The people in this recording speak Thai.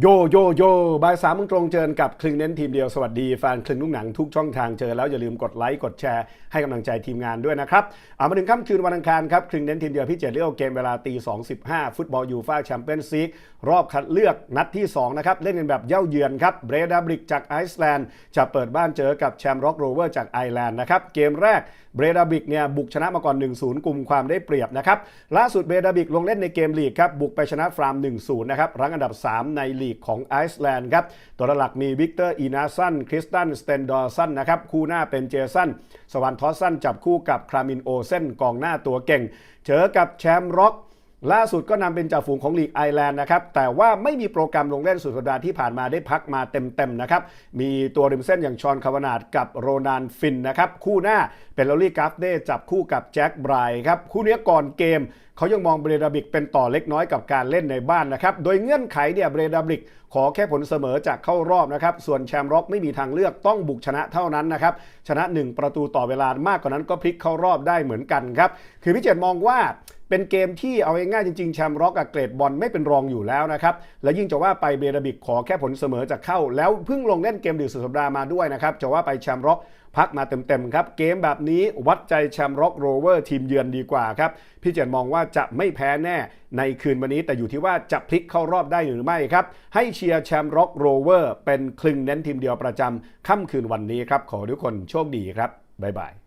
โยโยโยบ่ายสามโมงตรงเจอกับคลึงเน้นทีมเดียวสวัสดีแฟนคลึงลูกหนังทุกช่องทางเจอแล้วอย่าลืมกดไลค์กดแชร์ให้กำลังใจทีมงานด้วยนะครับเอามาถึงค่ำคืนวันอังคารครับคลึงเน้นทีมเดียวพี่เจดเลี้ยวเกมเวลาตีสองสิบห้าฟุตบอลยูฟ่าแชมเปี้ยนส์ลีกรอบคัดเลือกนัดที่สองนะครับเล่นกันแบบเย่าเยือนครับเบรดาบริกจากไอซ์แลนด์จะเปิดบ้านเจอกับแชมป์ร็อกโรเวอร์จากไอร์แลนด์นะครับเกมแรกเบรดาบิกเนี่ยบุกชนะมาก่อน 1-0 กลุ่มความได้เปรียบนะครับล่าสุดเบรดาบิกลงเล่นในเกมลีกครับบุกไปชนะฟราม1-0นะครับรั้งอันดับ 3 ในลีกของไอซ์แลนด์ครับ ตัวหลักมีวิกเตอร์อีนาสันคริสตันสเตนดอร์สันนะครับ คู่หน้าเป็นเจสันสวรรค์ทอสสันจับคู่กับครามินโอเซนกองหน้าตัวเก่ง เจอกับแชมป์ร็อก ล่าสุดก็นำเป็นจ่าฝูงของลีกไอร์แลนด์นะครับแต่ว่าไม่มีโปรแกรมลงเล่นสุดสัปดาห์ที่ผ่านมาได้พักมาเต็มๆนะครับมีตัวริมเส้นอย่างชอนคาวานาดกับโรนานฟินนะครับคู่หน้าเป็นลอรี่กราฟเด้จับคู่กับแจ็คไบรท์ครับคู่นี้ก่อนเกมเขายังมองเบรดาบิกเป็นต่อเล็กน้อยกับการเล่นในบ้านนะครับโดยเงื่อนไขเนี่ยเบรดาบิกขอแค่ผลเสมอจากเข้ารอบนะครับส่วนแชมป์ร็อกไม่มีทางเลือกต้องบุกชนะเท่านั้นนะครับชนะ 1 ประตูต่อเวลามากกว่านั้นก็พลิกเข้ารอบได้เหมือนกันครับคือพี่เจตมองว่า เป็นเกมที่เอาง่ายๆจริงๆแชมป์ร็อกกับเกรดบอลไม่เป็นรองอยู่แล้วนะครับ และยิ่งจะว่าไปเบรบิกขอแค่ผลเสมอจากเข้า แล้วเพิ่งลงเล่นเกมดึกสุดสัปดาห์มาด้วยนะครับจะว่าไปแชมป์ร็อกพักมาเต็มๆครับ เกมแบบนี้วัดใจแชมป์ร็อกโรเวอร์ทีมเยือนดีกว่าครับ พี่เจนมองว่าจะไม่แพ้แน่ในคืนวันนี้ แต่อยู่ที่ว่าจะพลิกเข้ารอบได้หรือไม่ครับ ให้เชียร์แชมป์ร็อกโรเวอร์เป็นคลึงเน้นทีมเดียวประจำค่ำคืนวันนี้ครับ ขอทุกคนโชคดีครับ บ๊ายบาย